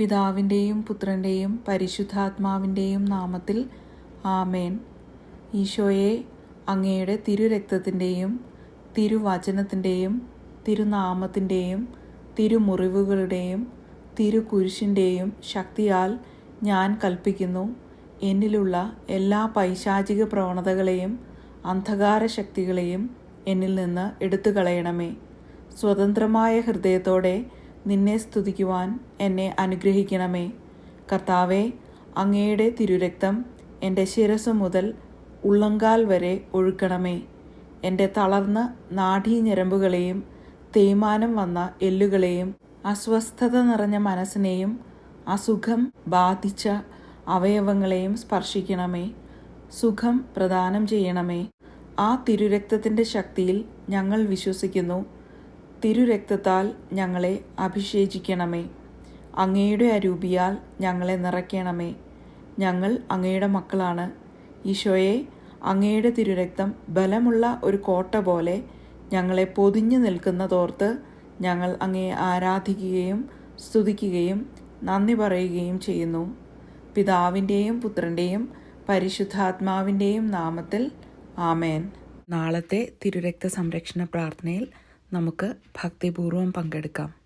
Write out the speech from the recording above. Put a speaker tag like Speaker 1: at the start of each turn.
Speaker 1: പിതാവിന്റെയും പുത്രന്റെയും പരിശുദ്ധാത്മാവിന്റെയും നാമത്തിൽ ആമേൻ. ഈശോയെ അങ്ങയുടെ തിരുരക്തത്തിന്റെയും തിരുവചനത്തിന്റെയും തിരുനാമത്തിന്റെയും തിരുമുറിവുകളുടെയും തിരുകുരിശിന്റെയും ശക്തിയാൽ ഞാൻ കൽപ്പിക്കുന്നു. എന്നിലുള്ള എല്ലാ പൈശാചിക പ്രവണതകളെയും അന്ധകാര ശക്തികളെയും എന്നിൽ നിന്ന് എടുത്തു കളയണമേ സ്വതന്ത്രമായ ഹൃദയത്തോടെ നിന്നെ സ്തുതിക്കുവാൻ എന്നെ അനുഗ്രഹിക്കണമേ. കർത്താവെ അങ്ങയുടെ തിരുരക്തം എന്റെ ശിരസ് മുതൽ ഉള്ളങ്കാൽ വരെ ഒഴുക്കണമേ. എന്റെ തളർന്ന നാഡീഞരമ്പുകളെയും തേയ്മാനം വന്ന എല്ലുകളെയും അസ്വസ്ഥത നിറഞ്ഞ മനസ്സിനെയും അസുഖം ബാധിച്ച അവയവങ്ങളെയും സ്പർശിക്കണമേ. സുഖം പ്രദാനം ചെയ്യണമേ. ആ തിരുരക്തത്തിന്റെ ശക്തിയിൽ ഞങ്ങൾ വിശ്വസിക്കുന്നു. തിരുരക്തത്താൽ ഞങ്ങളെ അഭിഷേചിക്കണമേ. അങ്ങയുടെ അരൂപിയാൽ ഞങ്ങളെ നിറയ്ക്കണമേ. ഞങ്ങൾ അങ്ങയുടെ മക്കളാണ്. ഈശോയെ അങ്ങയുടെ തിരുരക്തം ബലമുള്ള ഒരു കോട്ട പോലെ ഞങ്ങളെ പൊതിഞ്ഞു നിൽക്കുന്നതോർത്ത് ഞങ്ങൾ അങ്ങയെ ആരാധിക്കുകയും സ്തുതിക്കുകയും നന്ദി പറയുകയും ചെയ്യുന്നു. പിതാവിന്റെയും പുത്രന്റെയും പരിശുദ്ധാത്മാവിന്റെയും നാമത്തിൽ ആമേൻ. നാളത്തെ തിരുരക്ത സംരക്ഷണ പ്രാർത്ഥനയിൽ നമുക്ക് ഭക്തിപൂർവം പങ്കെടുക്കാം.